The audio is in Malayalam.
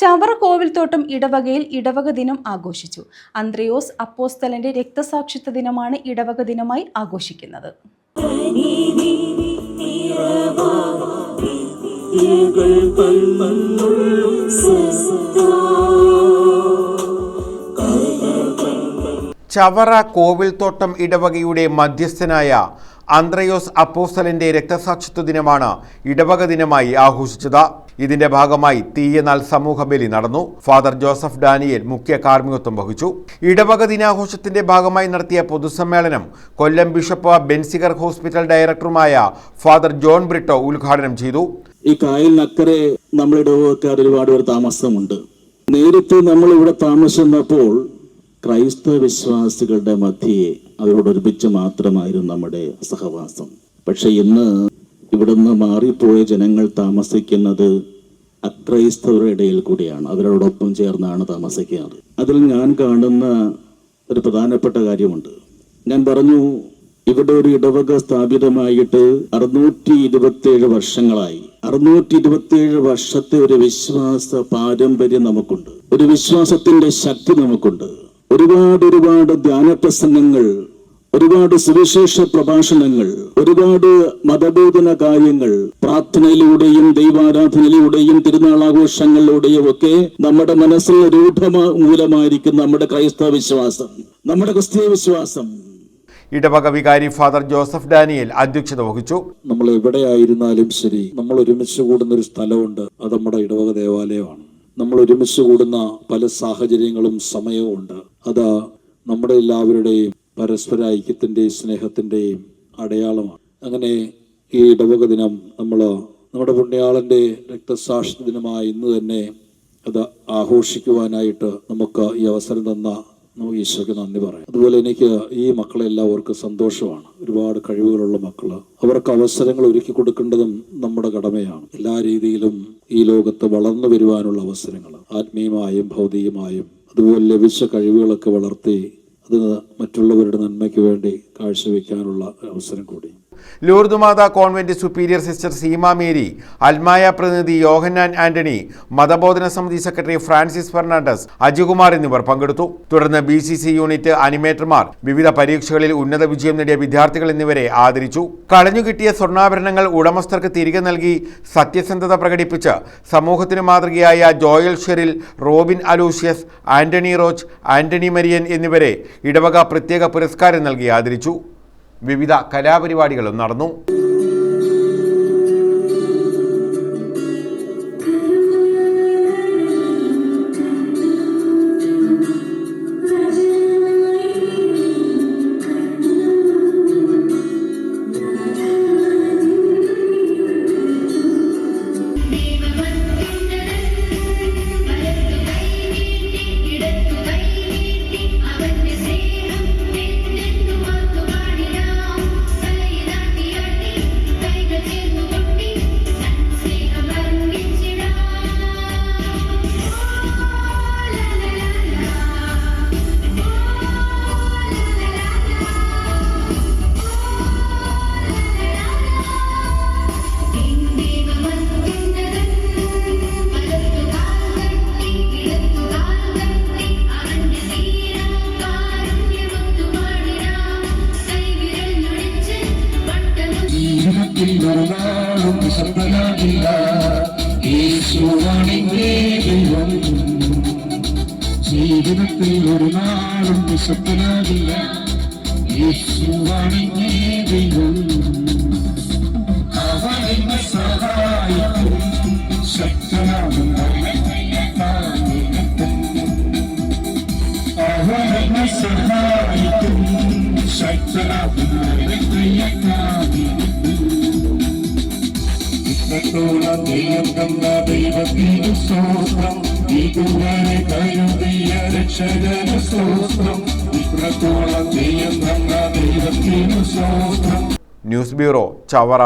ചവറ കോവിൽത്തോട്ടം ഇടവകയിൽ ഇടവക ദിനം ആഘോഷിച്ചു. അന്ത്രയോസ് അപ്പോസ്തലന്റെ രക്തസാക്ഷിത്വ ദിനമാണ് ഇടവക ദിനമായി ആഘോഷിക്കുന്നത്. ചവറ കോവിൽത്തോട്ടം ഇടവകയുടെ മധ്യസ്ഥനായ അന്ത്രയോസ് അപ്പോസ്തലന്റെ രക്തസാക്ഷിത്വ ദിനമാണ് ഇടവക ദിനമായി ആഘോഷിച്ചത്. ഇതിന്റെ ഭാഗമായി തീയനാൾ സമൂഹ ബലി നടന്നു. ഫാദർ ജോസഫ് ഡാനിയൽ മുഖ്യ കാർമ്മികത്വം വഹിച്ചു. ഇടവക ദിനാഘോഷത്തിന്റെ ഭാഗമായി നടത്തിയ പൊതുസമ്മേളനം കൊല്ലം ബിഷപ്പ് ബെൻസിഗർ ഹോസ്പിറ്റൽ ഡയറക്ടറുമായ ഫാദർ ജോൺ ബ്രിട്ടോ ഉദ്ഘാടനം ചെയ്തു. ഈ കായലിനക്കരെ നമ്മുടെ ഇടവകക്കാർ ഒരുപാട് പേർ താമസമുണ്ട്. നേരിട്ട് നമ്മൾ ഇവിടെ താമസിച്ചപ്പോൾ ക്രൈസ്തവ വിശ്വാസികളുടെ മധ്യയെ അവരോട് ഒരുമിച്ച് മാത്രമായിരുന്നു നമ്മുടെ സഹവാസം. പക്ഷെ ഇന്ന് ഇവിടുന്ന് മാറിപ്പോയ ജനങ്ങൾ താമസിക്കുന്നത് അക്രൈസ്തവരുടെ ഇടയിൽ കൂടിയാണ്. അവരോടൊപ്പം ചേർന്നാണ് താമസിക്കുന്നത്. അതിൽ ഞാൻ കാണുന്ന ഒരു പ്രധാനപ്പെട്ട കാര്യമുണ്ട്. ഞാൻ പറഞ്ഞു ഇവിടെ ഒരു ഇടവക സ്ഥാപിതമായിട്ട് അറുന്നൂറ്റി ഇരുപത്തിയേഴ് വർഷങ്ങളായി. അറുന്നൂറ്റി ഇരുപത്തിയേഴ് വർഷത്തെ ഒരു വിശ്വാസ പാരമ്പര്യം നമുക്കുണ്ട്. ഒരു വിശ്വാസത്തിന്റെ ശക്തി നമുക്കുണ്ട്. ഒരുപാട് ഒരുപാട് ധ്യാന പ്രസംഗങ്ങൾ ഒരുപാട് സുവിശേഷ പ്രഭാഷണങ്ങൾ ഒരുപാട് മതബോധന കാര്യങ്ങൾ പ്രാർത്ഥനയിലൂടെയും ദൈവാരാധനയിലൂടെയും തിരുനാളാഘോഷങ്ങളിലൂടെയും ഒക്കെ നമ്മുടെ മനസ്സിൽ രൂഢമാ മൂലമായിരിക്കും നമ്മുടെ ക്രൈസ്തവ വിശ്വാസം നമ്മുടെ ക്രിസ്തീയ വിശ്വാസം. ഇടവക വികാരി ഫാദർ ജോസഫ് ഡാനിയൽ അധ്യക്ഷത വഹിച്ചു. നമ്മൾ എവിടെയായിരുന്നാലും ശരി നമ്മൾ ഒരുമിച്ച് കൂടുന്ന ഒരു സ്ഥലമുണ്ട് അത് നമ്മുടെ ഇടവക ദേവാലയമാണ്. നമ്മൾ ഒരുമിച്ച് കൂടുന്ന പല സാഹചര്യങ്ങളും സമയവും ഉണ്ട് അത് നമ്മുടെ എല്ലാവരുടെയും പരസ്പര ഐക്യത്തിന്റെയും സ്നേഹത്തിന്റെയും അടയാളമാണ്. അങ്ങനെ ഈ ഇടവക ദിനം നമ്മൾ നമ്മുടെ പുണ്യാളന്റെ രക്തസാക്ഷി ദിനമായ ഇന്ന് തന്നെ അത് ആഘോഷിക്കുവാനായിട്ട് നമുക്ക് ഈ അവസരം തന്ന നമുക്ക് ഈശോയ്ക്ക് നന്ദി പറയാം. അതുപോലെ എനിക്ക് ഈ മക്കളെ എല്ലാവർക്കും സന്തോഷമാണ്. ഒരുപാട് കഴിവുകളുള്ള മക്കൾ അവർക്ക് അവസരങ്ങൾ ഒരുക്കി കൊടുക്കേണ്ടതും നമ്മുടെ കടമയാണ്. എല്ലാ രീതിയിലും ഈ ലോകത്ത് വളർന്നു വരുവാനുള്ള അവസരങ്ങൾ ആത്മീയമായും ഭൗതികമായും അതുപോലെ ലഭിച്ച കഴിവുകളൊക്കെ വളർത്തി അത് മറ്റുള്ളവരുടെ നന്മയ്ക്ക് വേണ്ടി കാഴ്ചവെക്കാനുള്ള അവസരം കൂടി. Lourdes Mata convent superior sister Seema Mary അൽമായ പ്രതിനിധി യോഹന്നാൻ ആന്റണി മതബോധന സമിതി സെക്രട്ടറി ഫ്രാൻസിസ് ഫെർണാണ്ടസ് അജികുമാർ എന്നിവർ പങ്കെടുത്തു. തുടർന്ന് ബി സി സി യൂണിറ്റ് അനിമേറ്റർമാർ വിവിധ പരീക്ഷകളിൽ ഉന്നത വിജയം നേടിയ വിദ്യാർത്ഥികൾ എന്നിവരെ ആദരിച്ചു. കളഞ്ഞു കിട്ടിയ സ്വർണാഭരണങ്ങൾ ഉടമസ്ഥർക്ക് തിരികെ നൽകി സത്യസന്ധത പ്രകടിപ്പിച്ച് സമൂഹത്തിന് മാതൃകയായ ജോയൽ ഷെറിൽ റോബിൻ അലൂഷ്യസ് ആന്റണി റോച്ച് ആന്റണി മരിയൻ എന്നിവരെ ഇടവക പ്രത്യേക പുരസ്കാരം നൽകി ആദരിച്ചു. വിവിധ കലാപരിപാടികളും നടന്നു. உலகத்தில் ஒரு நாளும் சம்பதாகின்றே தெய்வம் ஜீவனத்தில் ஒரு நாளும் சம்பதாகின்றே தெய்வம் அவனை சகாயம் சக்தனாகும் ഇത്രത്തോളം ദൈവം ദൈവത്തിന് സ്തോത്രം ഇതുവരെ കരുതിയ രക്ഷകന് സ്തോത്രം ഇത്രത്തോളം ദൈവം ദൈവത്തിന് ന്യൂസ് ബ്യൂറോ ചവറ